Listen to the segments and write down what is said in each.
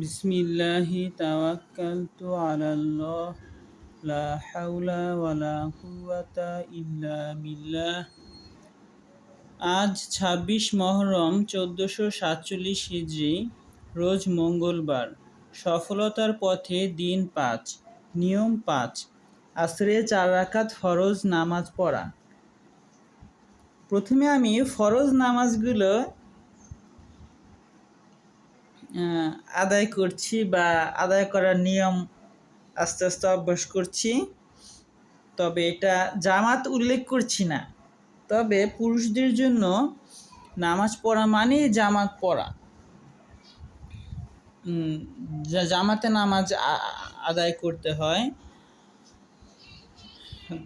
বিসমিল্লাহি তাওয়াক্কালতু আলাল্লাহ, লা হাওলা ওয়ালা কুওয়াতা ইল্লা বিল্লাহ। আজ ছাব্বিশ মহরম চোদ্দোশো সাতচল্লিশ হিজড়ি রোজ মঙ্গলবার। সফলতার পথে দিন পাঁচ, নিয়ম পাঁচ আসরে চার রাকাত ফরজ নামাজ পড়া। প্রথমে আমি ফরজ নামাজগুলো আদায় করছি বা আদায় করার নিয়ম আস্তে আস্তে অভ্যাস করছি। তবে এটা জামাত উল্লেখ করছি না। তবে পুরুষদের জন্য নামাজ পড়া মানে জামাত পড়া। জামাতে নামাজ আদায় করতে হয়।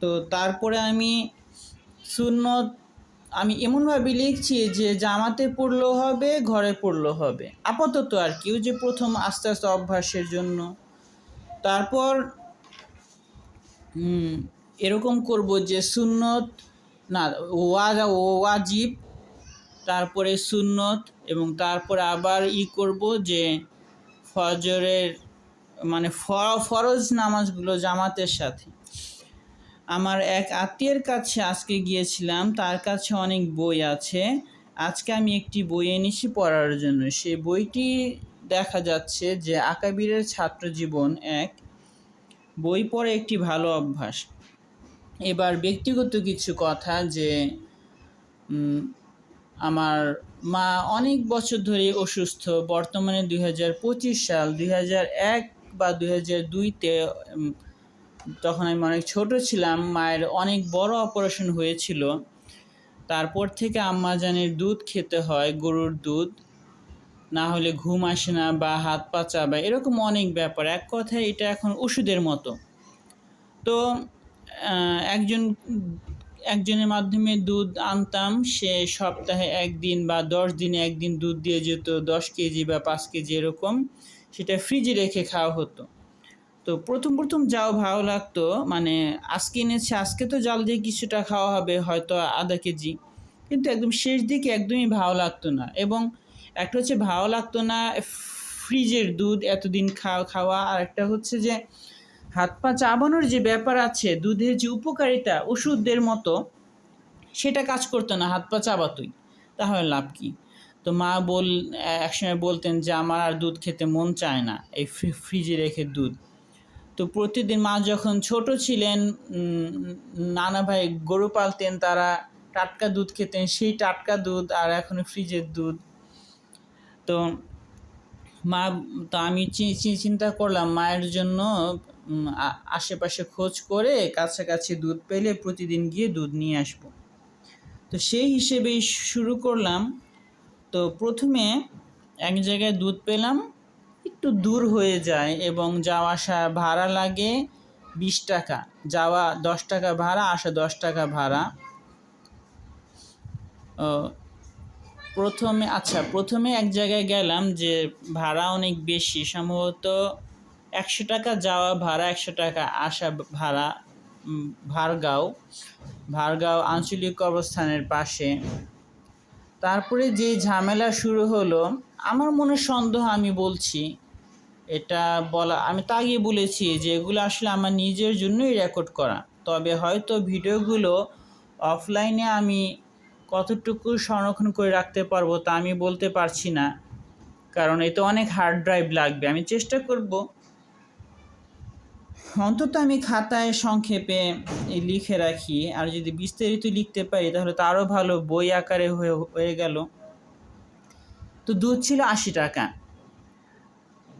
তো তারপরে আমি সুন্নত আমি এমনভাবে লিখছি যে জামাতে পড়লেও হবে, ঘরে পড়লেও হবে। আপাতত আর কি যে প্রথম আস্তে আস্তে অভ্যাসের জন্য। তারপর এরকম করব যে সুন্নত, না, ওয়াজ, ওয়াজিব, তারপরে সুন্নত এবং তারপরে আবার ই করব যে ফজরের মানে ফরজ নামাজগুলো জামাতের সাথে। আমার এক আত্মীয়ের কাছে আজকে গিয়েছিলাম, তার কাছে অনেক বই আছে। আজকে আমি একটি বই এনেছি পড়ার জন্য। সে বইটি দেখা যাচ্ছে যে আকাবিরের ছাত্র জীবন এক বই পড়ে একটি ভালো অভ্যাস। এবার ব্যক্তিগত কিছু কথা যে আমার মা অনেক বছর ধরে অসুস্থ। বর্তমানে দুই হাজার পঁচিশ সাল, দুই এক বা দুই হাজার দুইতে তখন আমি অনেক ছোট ছিলাম, মায়ের অনেক বড় অপারেশন হয়েছিল। তারপর থেকে আম্মা আম্মাজানের দুধ খেতে হয়, গরুর দুধ। না হলে ঘুম আসে না বা হাত পা চাবা এরকম অনেক ব্যাপার। এক কথায় এটা এখন ওষুধের মতো। তো একজন, একজনের মাধ্যমে দুধ আনতাম, সে সপ্তাহে একদিন বা দশ দিনে একদিন দুধ দিয়ে যেত, দশ কেজি বা পাঁচ কেজি এরকম। সেটা ফ্রিজে রেখে খাওয়া হতো। তো প্রথম প্রথম যাও, ভালো লাগতো। মানে আজকে এনেছে, আজকে তো জাল দিয়ে কিছুটা খাওয়া হবে, হয়তো আধা কেজি। কিন্তু একদম শেষ দিকে একদমই ভালো লাগতো না। এবং একটা হচ্ছে ভালো লাগতো না ফ্রিজের দুধ এতদিন খাওয়া খাওয়া। আর একটা হচ্ছে যে হাত পা চাবানোর যে ব্যাপার আছে, দুধের যে উপকারিতা ওষুধদের মতো, সেটা কাজ করতো না, হাত পা চাবাতোই। তাহলে লাভ কী? তো মা বল, একসময় বলতেন যে, আমার আর দুধ খেতে মন চায় না, এই ফ্রিজে রেখে দুধ। তো প্রতিদিন মা যখন ছোট ছিলেন নানা ভাই গরু পালতেন, তারা টাটকা দুধ খেতেন, সেই টাটকা দুধ আর এখন ফ্রিজের দুধ। তো মা, তো আমি চিন্তা করলাম মায়ের জন্য আশেপাশে খোঁজ করে কাছাকাছি দুধ পেলে প্রতিদিন গিয়ে দুধ নিয়ে আসব। তো সেই হিসেবেই শুরু করলাম। তো প্রথমে এক জায়গায় দুধ পেলাম একটু দূর হয়ে যায় এবং যাওয়া আসা ভাড়া লাগে বিশ টাকা। যাওয়া দশ টাকা ভাড়া, আসা দশ টাকা ভাড়া। প্রথমে আচ্ছা প্রথমে এক জায়গায় গেলাম যে ভাড়া অনেক বেশি। সম্ভবত একশো টাকা যাওয়া ভাড়া, একশো টাকা আসা ভাড়া ভারগাঁও। ভারগাঁও আঞ্চলিক কবরস্থানের পাশে। তারপরে যে ঝামেলা শুরু হলো, আমার মনে সন্দেহ আমি বলছি এটা বলা, আমি তা আগে বলেছি যে এগুলো আসলে আমার নিজের জন্যই রেকর্ড করা। তবে হয়তো ভিডিওগুলো অফলাইনে আমি কতটুকু সংরক্ষণ করে রাখতে পারব তা আমি বলতে পারছি না। কারণ এতে অনেক হার্ড ড্রাইভ লাগবে। আমি চেষ্টা করব। অন্তত আমি খাতায় সংক্ষেপে লিখে রাখি। আর যদি বিস্তারিত লিখতে পারি, তাহলে তো আরও ভালো বই আকারে হয়ে গেল। তো দুধ ছিল আশি টাকা।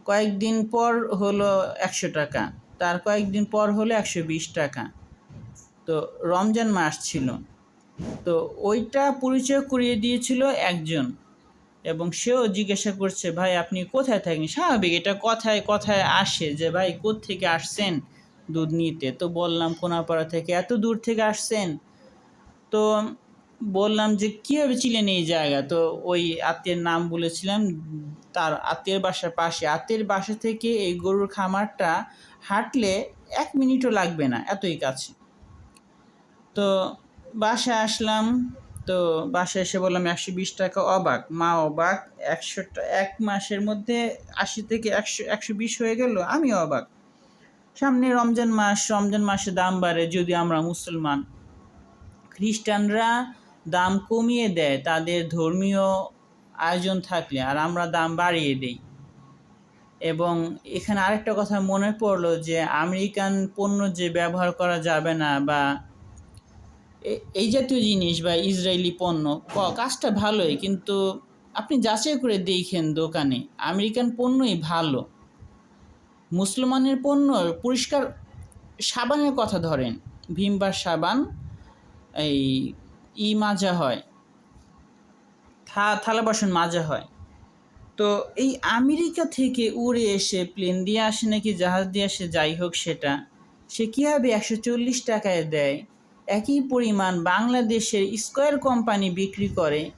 কয়েকদিন পর হলো একশো টাকা, তার কয়েকদিন পর হলো একশো বিশ টাকা। তো রমজান মাস ছিল। তো ওইটা পরিচয় করিয়ে দিয়েছিল একজন এবং সেও জিজ্ঞাসা করছে, ভাই, আপনি কোথায় থাকেন? স্বাভাবিক, এটা কথায় কথায় আসে যে, ভাই থেকে আসছেন দুধ নিতে? তো বললাম, কোনাপাড়া থেকে। এত দূর থেকে আসছেন? তো বললাম যে, কীভাবে ছিলেন এই জায়গা? তো ওই আত্মীয়ের নাম বলেছিলাম। তার আত্মীয়ের বাসার পাশে। আত্মীয়ের বাসা থেকে এই গরুর খামারটা হাঁটলে এক মিনিটও লাগবে না এতই কাছে। তো বাসায় আসলাম। তো বাসায় এসে বললাম, একশো বিশ টাকা অবাক। মা অবাক। একশো এক মাসের মধ্যে আশি থেকে একশো একশো বিশ হয়ে গেল। আমি অবাক। সামনে রমজান মাস। রমজান মাসে দাম বাড়ে যদি আমরা মুসলমান। খ্রিস্টানরা দাম কমিয়ে দেয়, তাদের ধর্মীয় আয়োজন থাকলে আর আমরা দাম বাড়িয়ে দিই। এবং এখানে আরেকটা কথা মনে পড়ল যে আমেরিকান পণ্য যে ব্যবহার করা যাবে না বা এই জাতীয় জিনিস বা ইসরায়েলি পণ্য কাজটা ভালোই, কিন্তু আপনি যাচাই করে দেখেন দোকানে, আমেরিকান পণ্যই ভালো। মুসলমানের পণ্য পরিষ্কার সাবানের কথা ধরেন, ভীমবার সাবান, এই ই মাজা হয়। থা, থালা বাসন মাজা হয়। তো এই আমেরিকা থেকে উড়ে এসে প্লেন দিয়ে আসে নাকি জাহাজ দিয়ে আসে, যাই হোক সেটা। সে কীভাবে একশো চল্লিশ টাকায় দেয়? একই পরিমাণ বাংলাদেশের স্কোয়ার কোম্পানি বিক্রি করে।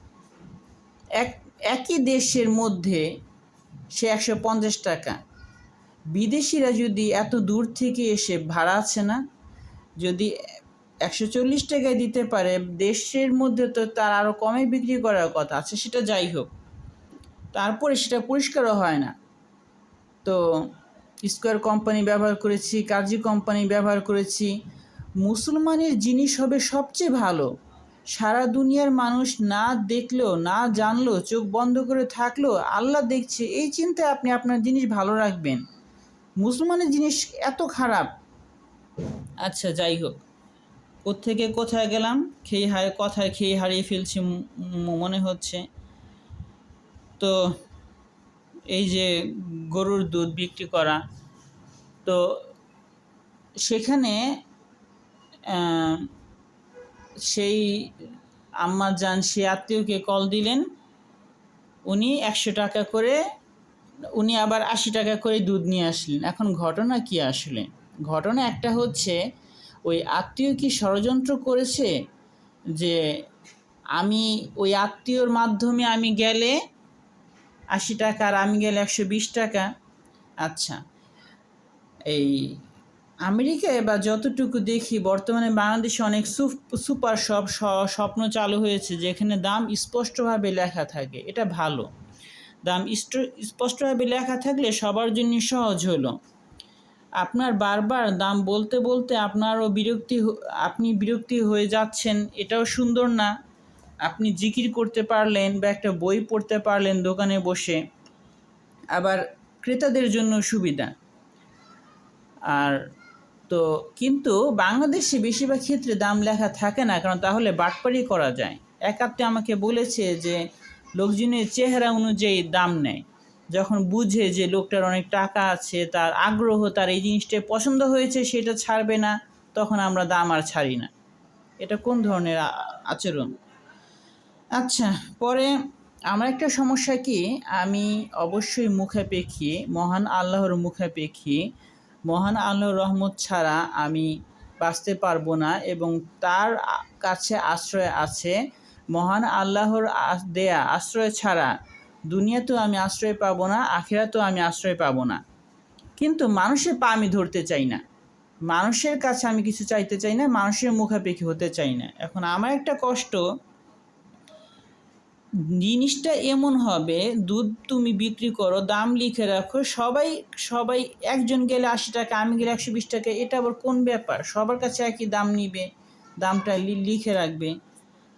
এক, একই দেশের মধ্যে সে একশো পঞ্চাশ টাকা। বিদেশিরা যদি এত দূর থেকে এসে ভাড়া আছে না? যদি একশো চল্লিশ টাকায় দিতে পারে, দেশের মধ্যে তো তার আরও কমে বিক্রি করার কথা আছে, সেটা যাই হোক। তারপরে সেটা পরিষ্কারও হয় না। তো স্কোয়ার কোম্পানি ব্যবহার করেছি কাজী কোম্পানি ব্যবহার করেছি। মুসলমানের জিনিস হবে সবচেয়ে ভালো। সারা দুনিয়ার মানুষ না দেখলেও, না জানলো চোখ বন্ধ করে থাকলেও আল্লাহ দেখছে, এই চিন্তায় আপনি আপনার জিনিস ভালো রাখবেন। মুসলমানের জিনিস এত খারাপ। আচ্ছা যাই হোক। কোত্থেকে কোথায় গেলাম? খেয়ে হারিয়ে কথায় খেয়ে হারিয়ে ফেলছি মনে হচ্ছে। তো এই যে গরুর দুধ বিক্রি করা, তো সেখানে সেই আম্মা যান সে আত্মীয়কে কল দিলেন। উনি একশো টাকা করে, উনি আবার আশি টাকা করে দুধ নিয়ে আসলেন। এখন ঘটনা কি আসলে? ঘটনা একটা হচ্ছে ওই আত্মীয় কি ষড়যন্ত্র করেছে যে আমি ওই আত্মীয়র মাধ্যমে আমি গেলে আশি টাকা আর আমি গেলে একশো বিশ টাকা? আচ্ছা এই আমেরিকায় বা যতটুকু দেখি বর্তমানে বাংলাদেশে অনেক সুপ- সুপার শপ স্বপ্ন চালু হয়েছে যেখানে দাম স্পষ্টভাবে লেখা থাকে, এটা ভালো। দাম স্পষ্টভাবে লেখা থাকলে সবার জন্য সহজ হলো। আপনার বারবার দাম বলতে বলতে আপনারও বিরক্তি আপনি বিরক্তি হয়ে যাচ্ছেন, এটাও সুন্দর না। আপনি জিকির করতে পারলেন বা একটা বই পড়তে পারলেন দোকানে বসে, আবার ক্রেতাদের জন্য সুবিধা। আর তো কিন্তু বাংলাদেশে বেশিরভাগ ক্ষেত্রে দাম লেখা থাকে না, কারণ তাহলে বাটপারি করা যায়। এক আত্মীয় আমাকে বলেছে যে, লোকজনের চেহারা অনুযায়ী দাম নেয়। যখন বুঝে যে লোকটার অনেক টাকা আছে, তার আগ্রহ, তার এই জিনিসটা পছন্দ হয়েছে, সেটা ছাড়বে না, তখন আমরা দাম আর ছাড়ি না। এটা কোন ধরনের আচরণ? আচ্ছা পরে আমার একটা সমস্যা কি? আমি অবশ্যই মুখাপেক্ষী, মহান আল্লাহর মুখাপেক্ষী। মহান আল্লাহর রহমত ছাড়া আমি বাঁচতে পারব না এবং তার কাছে আশ্রয় আছে। মহান আল্লাহর দেয়া, আশ্রয় ছাড়া দুনিয়াতেও আমি আশ্রয় পাবো না, আখেরাতেও আমি আশ্রয় পাবো না। কিন্তু মানুষের পা আমি ধরতে চাই না। মানুষের কাছে আমি কিছু চাইতে চাই না, মানুষের মুখাপেক্ষী হতে চাই না। এখন আমার একটা কষ্ট, জিনিসটা এমন হবে, দুধ তুমি বিক্রি করো, দাম লিখে রাখো, সবাই সবাই একজন গেলে আশি টাকা, আমি গেলে একশো বিশ টাকা, এটা আবার কোন ব্যাপার? সবার কাছে একই দাম নিবে, দামটা লিখে রাখবে।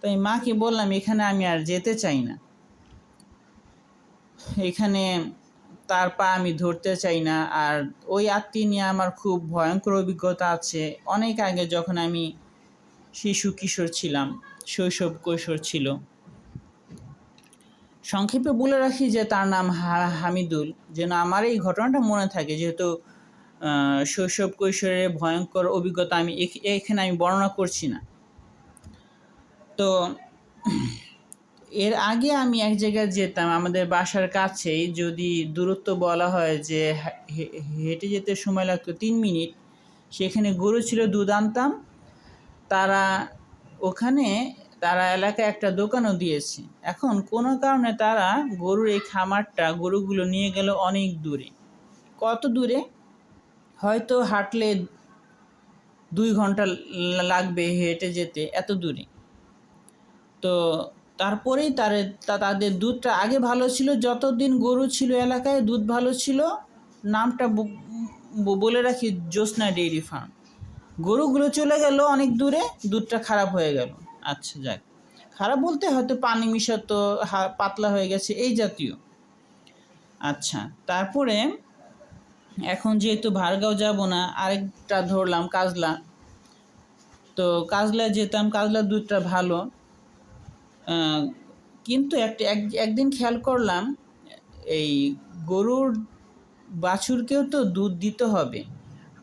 তাই মাকে বললাম, এখানে আমি আর যেতে চাই না। এখানে তার পা আমি ধরতে চাই না। আর ওই আত্মীয় নিয়ে আমার খুব ভয়ঙ্কর অভিজ্ঞতা আছে। অনেক আগে যখন আমি শিশু কিশোর ছিলাম, শৈশব কৈশোর ছিল। সংক্ষেপে বলে রাখি যে তার নাম হামিদুল। যেন আমার এই ঘটনাটা মনে থাকে, যেহেতু শৈশব কৈশোরের ভয়ঙ্কর অভিজ্ঞতা আমি এখানে আমি বর্ণনা করছি না। তো এর আগে আমি এক জায়গায় যেতাম, আমাদের বাসার কাছেই, যদি দূরত্ব বলা হয় যে হেঁটে যেতে সময় লাগতো তিন মিনিট, সেখানে গরু ছিল, দুধ আনতাম। তারা ওখানে, তারা এলাকায় একটা দোকানও দিয়েছে। এখন কোনো কারণে তারা গরুর এই খামারটা, গরুগুলো নিয়ে গেল অনেক দূরে। কত দূরে? হয়তো হাঁটলে দুই ঘণ্টা লাগবে হেঁটে যেতে, এত দূরে। তো তারপরেই তার তাদের দুধটা আগে ভালো ছিল, যতদিন গরু ছিল এলাকায় দুধ ভালো ছিল, নামটা বলে রাখি জ্যোৎস্না ডেইরি ফার্ম। গরুগুলো চলে গেল অনেক দূরে, দুধটা খারাপ হয়ে গেল। আচ্ছা যাক। খারাপ বলতে হয়তো পানি মিশাতো পাতলা হয়ে গেছে, এই জাতীয়। আচ্ছা তারপরে এখন যেহেতু ভারগাঁও যাব না, আরেকটা ধরলাম কাজলা। তো কাজলা যেতাম, কাজলার দুধটা ভালো। কিন্তু একটা এক- একদিন খেয়াল করলাম, এই গরুর বাছুরকেও তো দুধ দিতে হবে।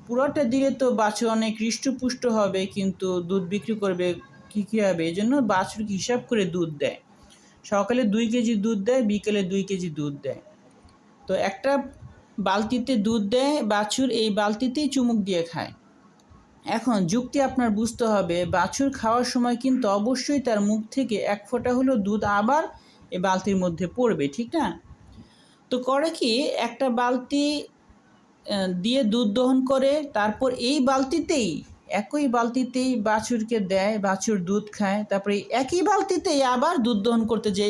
পুরোটা দিলে তো বাছুর অনেক হৃষ্টপুষ্ট হবে, কিন্তু দুধ বিক্রি করবে কী কী হবে? এই জন্য বাছুরকে হিসাব করে দুধ দেয়। সকালে দুই কেজি দুধ দেয়, বিকেলে দুই কেজি দুধ দেয়। তো একটা বালতিতে দুধ দেয়, বাছুর এই বালতিতেই চুমুক দিয়ে খায়। এখন যুক্তি আপনার বুঝতে হবে, বাছুর খাওয়ার সময় কিন্তু অবশ্যই তার মুখ থেকে এক ফোঁটা হলো দুধ আবার এই বালতির মধ্যে পড়বে, ঠিক না? তো করে কি একটা বালতি দিয়ে দুধ দহন করে, তারপর এই বালতিতেই, একই বালতিতেই বাছুরকে দেয়, বাছুর দুধ খায়, তারপরে একই বালতিতেই আবার দুধ দহন করতে যে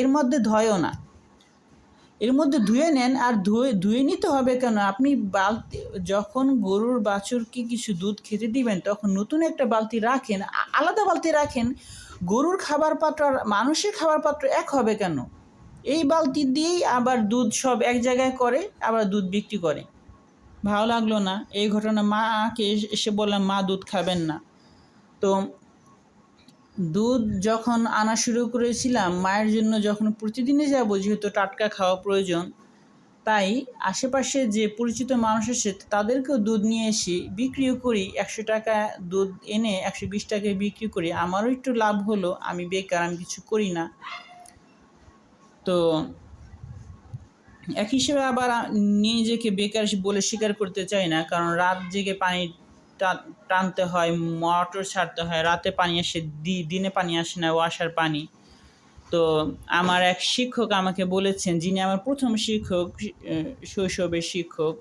এর মধ্যে ধয়ও না। এর মধ্যে ধুয়ে নেন আর ধুয়ে ধুয়ে নিতে হবে কেন? আপনি বালতি, যখন গরুর বাছুরকে কিছু দুধ খেতে দিবেন, তখন নতুন একটা বালতি রাখেন আলাদা বালতি রাখেন। গরুর খাবার পাত্র আর মানুষের খাবার পাত্র এক হবে কেন? এই বালতি দিয়েই আবার দুধ সব এক জায়গায় করে, আবার দুধ বিক্রি করে। ভালো লাগল না? এই ঘটনা মাকে এসে বললাম, মা দুধ খাবেন না। তো দুধ যখন আনা শুরু করেছিলাম, মায়ের জন্য যখন প্রতিদিনই যাব, যেহেতু টাটকা খাওয়া প্রয়োজন, তাই আশেপাশে যে পরিচিত মানুষ আছে, তাদেরকেও দুধ নিয়ে এসে বিক্রিও করি। একশো টাকা দুধ এনে একশো বিশ টাকায় বিক্রি করি। আমারও একটু লাভ হলো, আমি বেকার, আমি কিছু করি না। তো এক হিসেবে আবার নিজেকে বেকার বলে স্বীকার করতে চাই না, কারণ রাত জেগে পানি টা- টানতে হয়, মোটর ছাড়তে হয়, রাতে পানি আসে দিনে পানি আসে না ওয়াশার পানি। তো আমার এক শিক্ষক আমাকে বলেছেন, যিনি আমার প্রথম শিক্ষক শৈশবের শিক্ষক,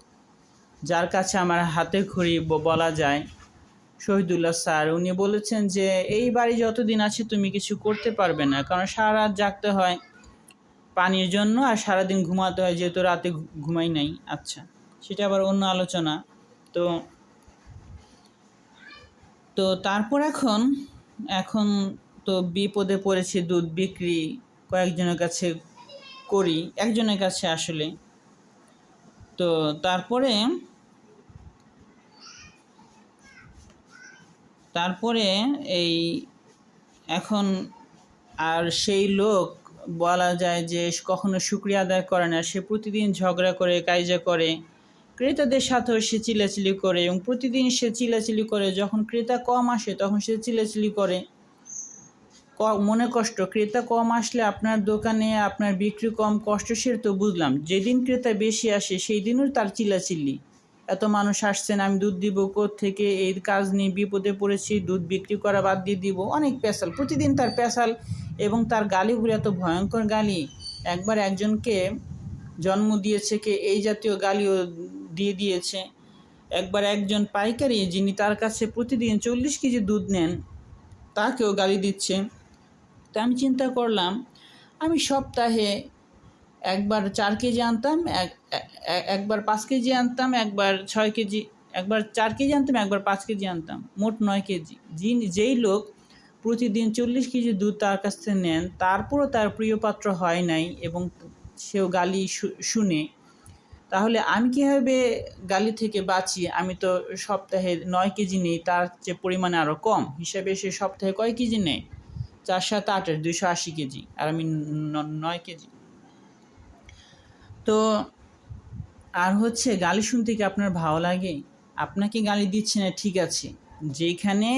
যার কাছে আমার হাতে ব- বলা যায়, শহীদুল্লাহ স্যার, উনি বলেছেন যে, এই বাড়ি যতদিন আছে তুমি কিছু করতে পারবে না, কারণ সারা রাত জাগতে হয় পানির জন্য আর সারাদিন ঘুমাতে হয়, যেহেতু রাতে ঘুমাই নাই। আচ্ছা সেটা আবার অন্য আলোচনা। তো তো তারপর এখন এখন তো বিপদে পড়েছে দুধ বিক্রি কয়েকজনের কাছে করি, একজনের কাছে আসলে। তো তারপরে তারপরে এই এখন আর সেই লোক বলা যায় যে কখনো শুক্রিয়া আদায় করে না, সে প্রতিদিন ঝগড়া করে, কাইজা করে। ক্রেতাদের সাথেও সে চিলাচিলি করে এবং প্রতিদিন সে চিলাচিলি করে। যখন ক্রেতা কম আসে, তখন সে চিলাচিলি করে। ক- মনে কষ্ট, ক্রেতা কম আসলে আপনার দোকানে আপনার বিক্রি কম কষ্ট, সে তো বুঝলাম। যেদিন ক্রেতা বেশি আসে সেই দিনও তার চিলাচিল্লি এত মানুষ আসছেন আমি দুধ দিব থেকে এই কাজ নিয়ে বিপদে পড়েছি, দুধ বিক্রি করা বাদ দিয়ে দিব। অনেক পেশাল, প্রতিদিন তার পেশাল এবং তার গালিগুলো, এত ভয়ঙ্কর গালি। একবার একজনকে জন্ম দিয়েছে কে, এই জাতীয় গালিও দিয়ে দিয়েছে। একবার একজন পাইকারি যিনি তার কাছে প্রতিদিন চল্লিশ কেজি দুধ নেন, তাকেও গালি দিচ্ছে। তা আমি চিন্তা করলাম, আমি সপ্তাহে একবার চার কেজি আনতাম, এক একবার পাঁচ কেজি আনতাম, একবার ছয় কেজি, একবার চার কেজি আনতাম, একবার পাঁচ কেজি আনতাম, মোট নয় কেজি। যিনি, যেই লোক প্রতিদিন চল্লিশ কেজি দুধ তার কাছ থেকে নেন, তারপরও তার প্রিয় পাত্র হয় নাই এবং সেও গালি শুনে তাহলে আমি কীভাবে গালি থেকে বাঁচি? আমি তো সপ্তাহে নয় কেজি নেই, তার যে পরিমাণে আরও কম। হিসাবে সে সপ্তাহে কয় কেজি নেয়? চার সাত আটের, দুইশো আশি কেজি, আর আমি নয় কেজি। তো আর হচ্ছে গালি শুনতে কি আপনার ভালো লাগে? আপনাকে গালি দিচ্ছে না, ঠিক আছে। যেখানে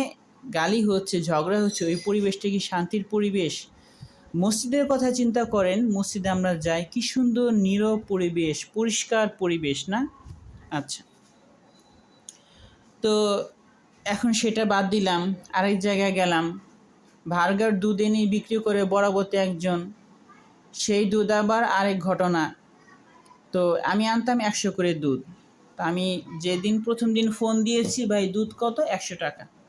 গালি হচ্ছে, ঝগড়া হচ্ছে, ওই পরিবেশটা কি শান্তির পরিবেশ? মসজিদের কথা চিন্তা করেন, মসজিদে আমরা যাই, কি সুন্দর নীরব পরিবেশ, পরিষ্কার পরিবেশ না? আচ্ছা। তো এখন সেটা বাদ দিলাম, আরেক জায়গায় গেলাম। ভার্গার দুধ এনে বিক্রি করে বরাবতে একজন। সেই দুধ আবার আরেক ঘটনা। তো আমি আনতাম একশো করে দুধ। আমি যেদিন প্রথম দিন ফোন দিয়েছি, ভাই, দুধ কত? একশো টাকা।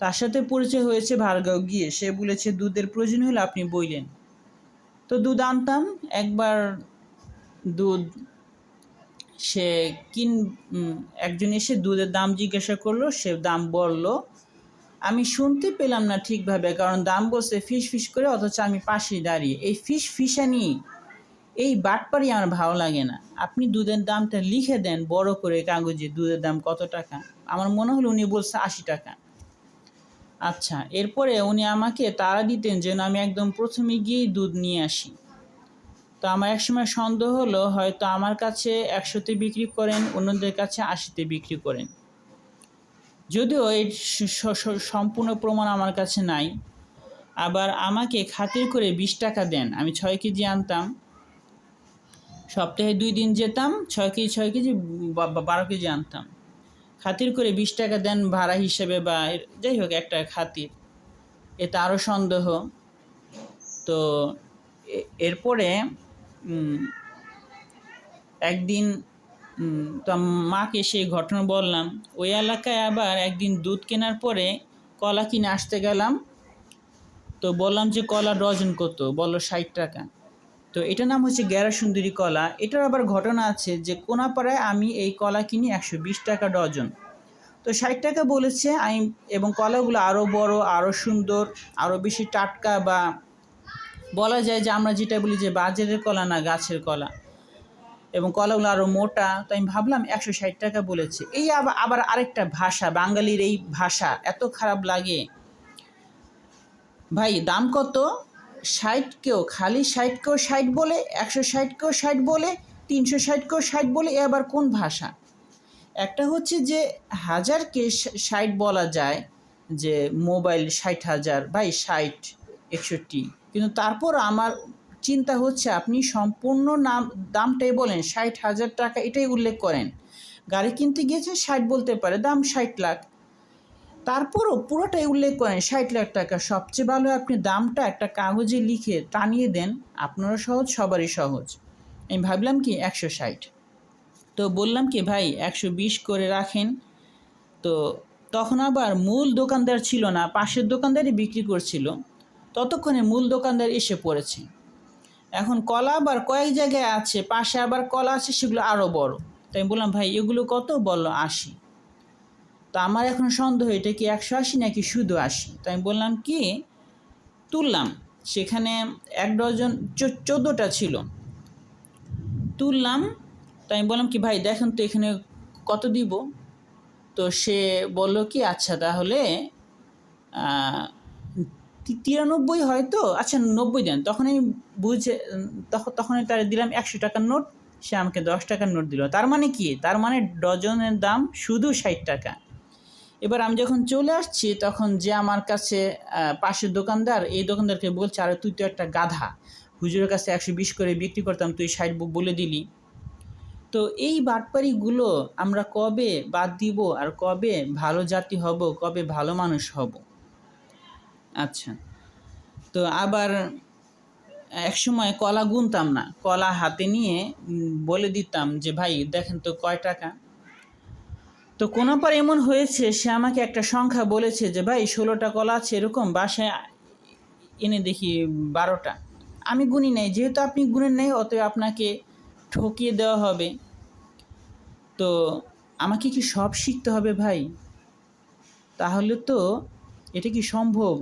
তার সাথে পরিচয় হয়েছে ভার্গাও গিয়ে সে বলেছে, দুধের প্রয়োজন হলে আপনি বইলেন। তো দুধ আনতাম। একবার দুধ সে কিন একজন এসে দুধের দাম জিজ্ঞাসা করল। সে দাম বলল, আমি শুনতে পেলাম না ঠিকভাবে, কারণ দাম বলছে ফিস ফিস করে, অথচ আমি পাশে দাঁড়িয়ে। এই ফিস ফিসানি, এই বাটপারি আমার ভালো লাগে না। আপনি দুধের দামটা লিখে দেন বড় করে কাগজে, দুধের দাম কত টাকা? আমার মনে হলো উনি বলছে আশি টাকা। আচ্ছা এরপরে উনি আমাকে তাড়া দিতেন যেন আমি একদম প্রথমে গিয়েই দুধ নিয়ে আসি। তো আমার একসময় সন্দেহ হলো, হয়তো আমার কাছে একশোতে বিক্রি করেন, অন্যদের কাছে আশিতে বিক্রি করেন। যদিও স- সম্পূর্ণ প্রমাণ আমার কাছে নাই। আবার আমাকে খাতির করে বিশ টাকা দেন। আমি ছয় কেজি আনতাম, সপ্তাহে দুই দিন যেতাম, ছয় কেজি ছয় কেজি বারো কেজি আনতাম। খাতির করে বিশ টাকা দেন ভাড়া হিসেবে বা যাই হোক একটা খাতির। এতে আরও সন্দেহ। তো এরপরে একদিন তো মাকে সেই ঘটনা বললাম। ওই এলাকায় আবার একদিন দুধ কেনার পরে কলা কিনে আসতে গেলাম। তো বললাম যে কলা ডজন কত? বলল ষাট টাকা। তো এটার নাম হচ্ছে গ্যারা সুন্দরী কলা। এটার আবার ঘটনা আছে যে কোনাপাড়ায় আমি এই কলা কিনি একশো বিশ টাকা ডজন। তো ষাট টাকা বলেছে আমি এবং কলাগুলো আরও বড় আরও সুন্দর আরও বেশি টাটকা বা বলা যায় যে আমরা যেটা বলি যে বাজারের কলা না গাছের কলা। এবং কলাগুলো আরও মোটা তো আমি ভাবলাম একশো ষাট টাকা বলেছে। এই আবার আবার আরেকটা ভাষা, বাঙালির এই ভাষা, এত খারাপ লাগে। ভাই, দাম কত? ষাটকেও, খালি ষাটকেও ষাট বলে, একশো ষাটকেও ষাট বলে, তিনশো ষাটকেও ষাট বলে, এ আবার কোন ভাষা? একটা হচ্ছে যে হাজারকে ষাট বলা যায় যে মোবাইল ষাট হাজার বাই ষাট, একষট্টি। কিন্তু তারপর আমার চিন্তা হচ্ছে আপনি সম্পূর্ণ নাম, দামটাই বলেন, ষাট হাজার টাকা, এটাই উল্লেখ করেন। গাড়ি কিনতে গিয়েছেন ষাট বলতে পারে, দাম ষাট লাখ। তারপরও পুরোটাই উল্লেখ করেন, ষাট লাখ টাকা। সবচেয়ে ভালো আপনি দামটা একটা কাগজে লিখে টানিয়ে দেন, আপনারও সহজ, সবারই সহজ। আমি ভাবলাম কি, একশো ষাট। তো বললাম কি, ভাই, একশো বিশ করে রাখেন। তো তখন আবার মূল দোকানদার ছিল না, পাশের দোকানদারই বিক্রি করছিল। ততক্ষণে মূল দোকানদার এসে পড়েছে। এখন কলা আবার কয়েক জায়গায় আছে, পাশে আবার কলা আছে, সেগুলো আরও বড়। তাই বললাম, ভাই, এগুলো কত? বলল, আশি। তো আমার এখন সন্দেহ, এটা কি একশো আশি নাকি শুধু আশি? তো আমি বললাম কি, তুললাম। সেখানে এক ডজন চোদ্দোটা ছিল। তুললাম। তো আমি বললাম কি, ভাই, দেখেন তো এখানে কত দিব? তো সে বলল কি আচ্ছা তাহলে তিরানব্বই হয়তো আচ্ছা নব্বই দেন। তখন আমি বুঝে তখন তখন তার দিলাম একশো টাকার নোট। সে আমাকে দশ টাকার নোট দিল। তার মানে কি? তার মানে ডজনের দাম শুধু ষাট টাকা। এবার আমি যখন চলে আসছি, তখন যে আমার কাছে পাশের দোকানদার, এই দোকানদারকে বলছে, আরে, তুই তো একটা গাধা। হুজুরের কাছে একশো বিশ করে বিক্রি করতাম, তুই ষাট ব- বলে দিলি। তো এই বাটপাড়িগুলো আমরা কবে বাদ দিব আর কবে ভালো জাতি হব, কবে ভালো মানুষ হব? আচ্ছা। তো আবার এক সময় কলা গুনতাম না, কলা হাতে নিয়ে বলে দিতাম যে, ভাই, দেখেন তো কয় টাকা? তো কোনো পর এমন হয়েছে, সে আমাকে একটা সংখ্যা বলেছে যে, ভাই, ষোলোটা কলা আছে এরকম, বাসায় এনে দেখি বারোটা। আমি গুনি নাই, যেহেতু আপনি গুনেন নাই, অতএব আপনাকে ঠকিয়ে দেওয়া হবে। তো আমাকে কি সব শিখতে হবে, ভাই? তাহলে তো এটা কি সম্ভব?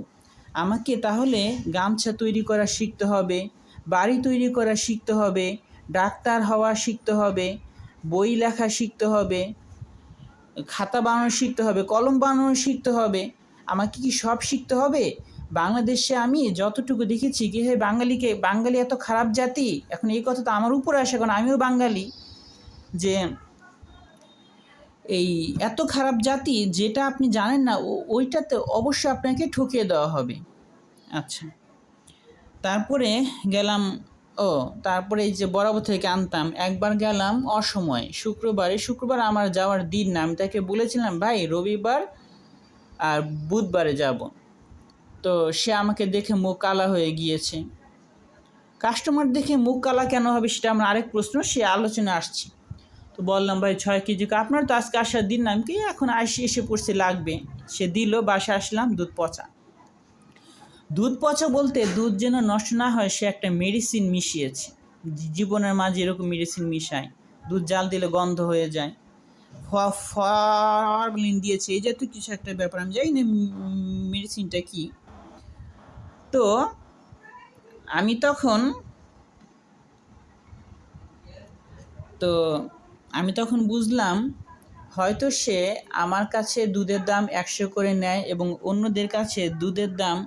আমাকে তাহলে গামছা তৈরি করা শিখতে হবে, বাড়ি তৈরি করা শিখতে হবে, ডাক্তার হওয়া শিখতে হবে, বই লেখা শিখতে হবে খাতা বানানো শিখতে হবে, কলম বানানো শিখতে হবে। আমাকে কি সব শিখতে হবে? বাংলাদেশে আমি যতটুকু দেখেছি কি হে বাঙালিকে, বাঙালি এত খারাপ জাতি, এখন এই কথা তো আমার উপরে আসে, কারণ আমিও বাঙালি। যে এই এত খারাপ জাতি যেটা আপনি জানেন না ওইটাতে অবশ্যই আপনাকে ঠকিয়ে দেওয়া হবে। আচ্ছা। তারপরে গেলাম ও, তারপরে এই যে বরাবর থেকে আনতাম, একবার গেলাম অসময়, শুক্রবারে, শুক্রবার আমার যাওয়ার দিন না, আমি তাকে বলেছিলাম, ভাই, রবিবার আর বুধবারে যাব। তো সে আমাকে দেখে মুখ কালা হয়ে গিয়েছে। কাস্টমার দেখে মুখ কালা কেন হবে সেটা আমার আরেক প্রশ্ন, সে আলোচনা আসছে। তো বললাম, ভাই, ছয় কেজি আপনার তো আজকে আসার দিন না, আমি কি এখন আসি এসে পড়ছে লাগবে? সে দিল বাসা আসলাম, দুধ পচা। দুধ পচা বলতে দুধ যেন নষ্ট না হয়, সে একটা মেডিসিন মিশিয়েছে। জীবনের মাঝে এরকম মেডিসিন মিশায়। দুধ জাল দিলে গন্ধ হয়ে যায়। ফরমালিন দিয়েছে। এই জাতীয় কিছু একটা ব্যাপার। আমি জানি না মেডিসিনটা কি। তো আমি তখন তো আমি তখন বুঝলাম, হয়তো সে আমার কাছে দুধের দাম একশো করে নেয় এবং অন্যদের কাছে দুধের দাম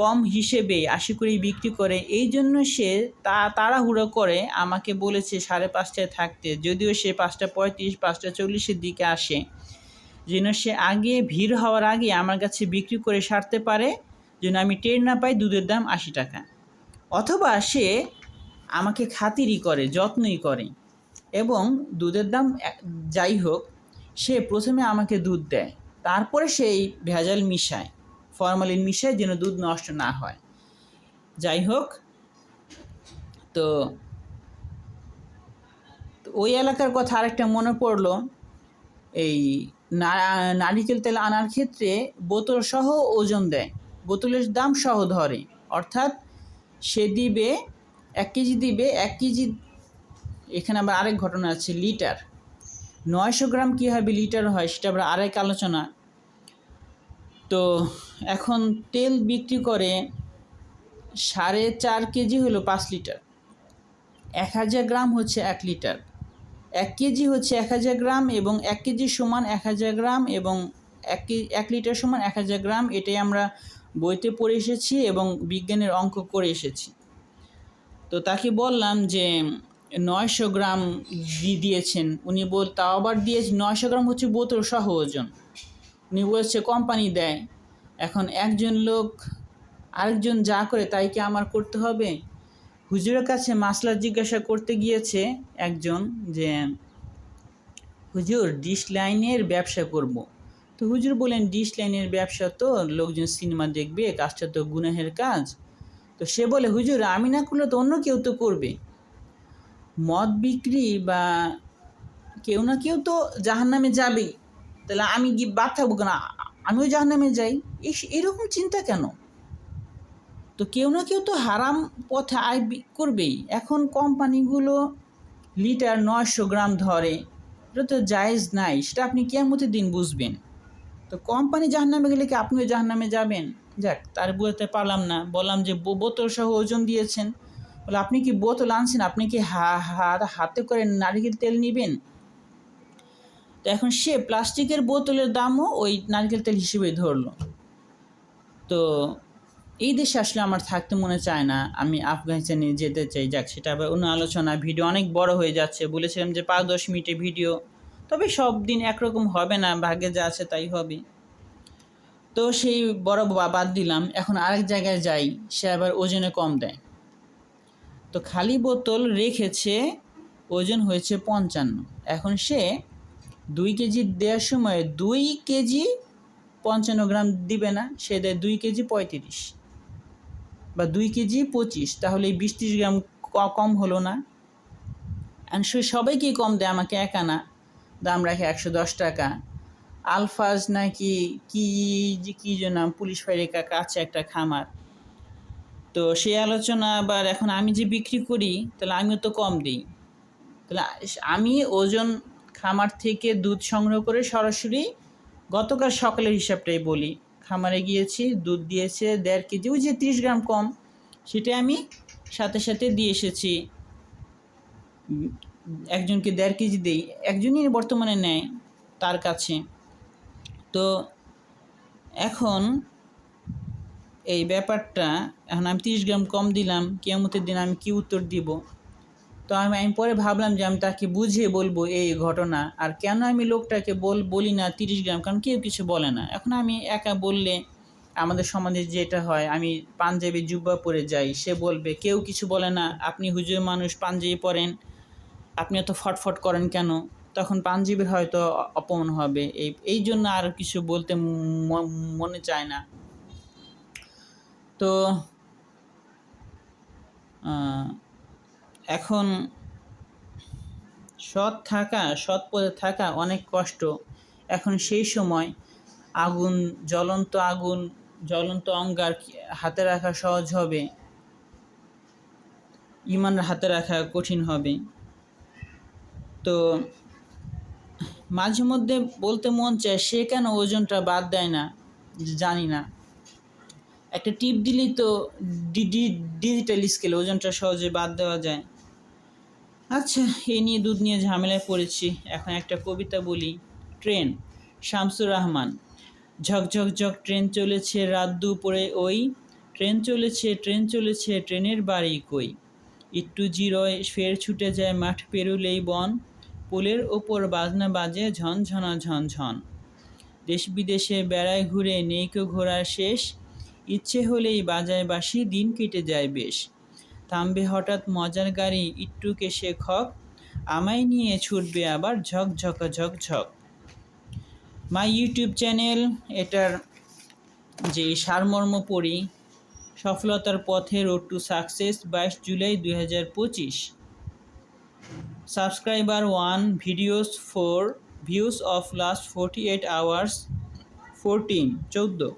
কম হিসেবে আশি করেই বিক্রি করে, এই জন্য সে তা তাড়াহুড়ো করে আমাকে বলেছে সাড়ে পাঁচটায় থাকতে। যদিও সে পাঁচটা পঁয়ত্রিশ, পাঁচটা চল্লিশের দিকে আসে। যেন সে আগে ভিড় হওয়ার আগে আমার কাছে বিক্রি করে সারতে পারে, যেন আমি টের না পাই দুধের দাম আশি টাকা। অথবা সে আমাকে খাতিরই করে, যত্নই করে এবং দুধের দাম যাই হোক, সে প্রথমে আমাকে দুধ দেয়, তারপরে সেই ভেজাল মিশায়। ফরমালিন মিশায় যেন দুধ নষ্ট না হয়। যাই হোক, তো ওই এলাকার কথা আরেকটা মনে পড়ল, এই নারিকেল তেল আনার ক্ষেত্রে বোতল সহ ওজন দেয়। বোতলের দাম সহ ধরে, অর্থাৎ সে দিবে এক কেজি দিবে, এক কেজি, এখানে আবার আরেক ঘটনা আছে, লিটার। নয়শো গ্রাম কীভাবে লিটার হয় সেটা আবার আরেক আলোচনা। তো এখন তেল বিক্রি করে সাড়ে চার কেজি হলো পাঁচ লিটার। এক হাজার গ্রাম হচ্ছে এক লিটার। এক কেজি হচ্ছে এক হাজার গ্রাম এবং এক কেজি সমান এক হাজার গ্রাম এবং এক এক লিটার সমান এক হাজার গ্রাম, এটাই আমরা বইতে পড়ে এসেছি এবং বিজ্ঞানের অঙ্ক করে এসেছি। তো তাকে বললাম যে নয়শো গ্রাম দিয়েছেন। উনি বল, তাও আবার দিয়েছে, নয়শো গ্রাম হচ্ছে বোতল সহ ওজন। উনি বলছে কোম্পানি দেয়। এখন একজন লোক আরেকজন যা করে তাই কি আমার করতে হবে? হুজুরের কাছে মাসলা জিজ্ঞাসা করতে গিয়েছে একজন যে, হুজুর ডিশ লাইনের ব্যবসা করব। তো হুজুর বলেন ডিশ লাইনের ব্যবসা তো লোকজন সিনেমা দেখবে, কাজটা তো গুনাহের কাজ। তো সে বলে, হুজুর, আমি না করলে তো অন্য কেউ তো করবে। মদ বিক্রি বা কেউ না কেউ তো জাহান নামে যাবেই। তাহলে আমি কি বাদ থাকব কেন? আমিও জাহান নামে যাই এরকম চিন্তা কেন? তো কেউ না কেউ তো হারাম পথে আয় করবেই। এখন কোম্পানিগুলো লিটার নয়শো গ্রাম ধরে, এটা তো জায়েজ নাই, সেটা আপনি কেয়ামতের দিন বুঝবেন। তো কোম্পানি জাহান্নামে গেলে কি আপনিও জাহান্নামে যাবেন? যাক, তার বুঝতে পারলাম না। বললাম যে বোতল সহ ওজন দিয়েছেন। বলে, আপনি কি বোতল আনছেন? আপনি কি হা- হাতে করে নারকেল তেল নেবেন? তো এখন সে প্লাস্টিকের বোতলের দামও ওই নারকেল তেল হিসেবে ধরলো। তো এই দেশে আসলে আমার থাকতে মনে চায় না। আমি আফগানিস্তানে যেতে চাই, যাক, সেটা আবার অন্য আলোচনা। ভিডিও অনেক বড় হয়ে যাচ্ছে। বলেছিলাম যে পাঁচ, দশ মিনিটের ভিডিও। তবে সব দিন একরকম হবে না, ভাগ্যে যা আছে তাই হবে। তো সেই বড় বাদ দিলাম। এখন আরেক জায়গায় যাই, সে আবার ওজনে কম দেয়। তো খালি বোতল রেখেছে, ওজন হয়েছে পঞ্চান্ন। এখন সে দুই কেজি দেওয়ার সময় দুই কেজি পঞ্চান্ন গ্রাম দিবে না, সে দেয় দুই কেজি পঁয়ত্রিশ বা দুই কেজি পঁচিশ, তাহলে এই বিশ ত্রিশ গ্রাম কম হলো না। অ্যান্ড সে সবাইকেই কম দেয়? আমাকে একা না। দাম রাখে একশো দশ টাকা। আলফাজ নাকি কি যে কী নাম, পুলিশ ফাঁড়ির কা- কাছে একটা খামার। তো সেই আলোচনা, আবার এখন আমি যে বিক্রি করি, তাহলে আমিও তো কম দিই। তাহলে আমি ওজন খামার থেকে দুধ সংগ্রহ করে সরাসরি গতকাল সকালের হিসাবটাই বলি। খামারে গিয়েছি, দুধ দিয়েছে দেড় কেজি, ওই যে তিরিশ গ্রাম কম সেটা আমি সাথে সাথে দিয়ে এসেছি। একজনকে দেড় কেজি দেই, একজনই বর্তমানে নেয় তার কাছে। তো এখন এই ব্যাপারটা, এখন আমি তিরিশ গ্রাম কম দিলাম, কেয়ামতের দিন আমি কি উত্তর দিব? তো আমি আমি পরে ভাবলাম যে আমি তাকে বুঝিয়ে বলব এই ঘটনা। আর কেন আমি লোকটাকে বল বলি না তিরিশ গ্রাম? কারণ কেউ কিছু বলে না। এখন আমি একা বললে আমাদের সমাজে যেটা হয়, আমি পাঞ্জাবি জুব্বা পরে যাই, সে বলবে, কেউ কিছু বলে না, আপনি হুজুর মানুষ, পাঞ্জাবি পরেন, আপনি এত ফটফট করেন কেন? তখন পাঞ্জাবির হয়তো অপমান হবে। এই এই জন্য আর কিছু বলতে মনে চায় না। তো এখন সৎ থাকা, সৎ পথে থাকা অনেক কষ্ট। এখন সেই সময় আগুন, জ্বলন্ত আগুন, জ্বলন্ত অঙ্গার হাতে রাখা সহজ হবে? ইমান হাতে রাখা কঠিন হবে। তো মাঝে মধ্যে বলতে মন চায়, সে কেন ওজনটা বাদ দেয় না? জানি না। একটা টিপ দিলেই তো ডিজিটাল স্কেলে ওজনটা সহজে বাদ দেওয়া যায়। আচ্ছা এই নিয়ে দুধ নিয়ে ঝামেলায় পড়েছি। এখন একটা কবিতা বলি। ট্রেন, শামসুর রহমান। ঝকঝক ঝক ট্রেন চলেছে রাত দুপুরে ওই। ট্রেন চলেছে ট্রেন চলেছে, ট্রেনের বাড়ি কই? একটু জিরোয় ফের ছুটে যায় মাঠ পেরুলেই বন। পোলের ওপর বাজনা বাজে ঝনঝনা ঝনঝন দেশ বিদেশে বেড়ায় ঘুরে নেইকো ঘোরার শেষ। ইচ্ছে হলেই বাজায় বাসি দিন কেটে যায় বেশ। থামবে হঠাৎ মজার গাড়ি ইট্টুকে কেসে খক আমায় নিয়ে ছুটবে আবার ঝক ঝকা ঝক ঝক। মাই ইউটিউব চ্যানেল, এটার যে সারমর্ম পড়ি সফলতার পথে রোড টু সাকসেস বাইশ জুলাই দুই হাজার পঁচিশ। Subscriber one, videos four, views of last forty eight hours fourteen, চৌদ্দো।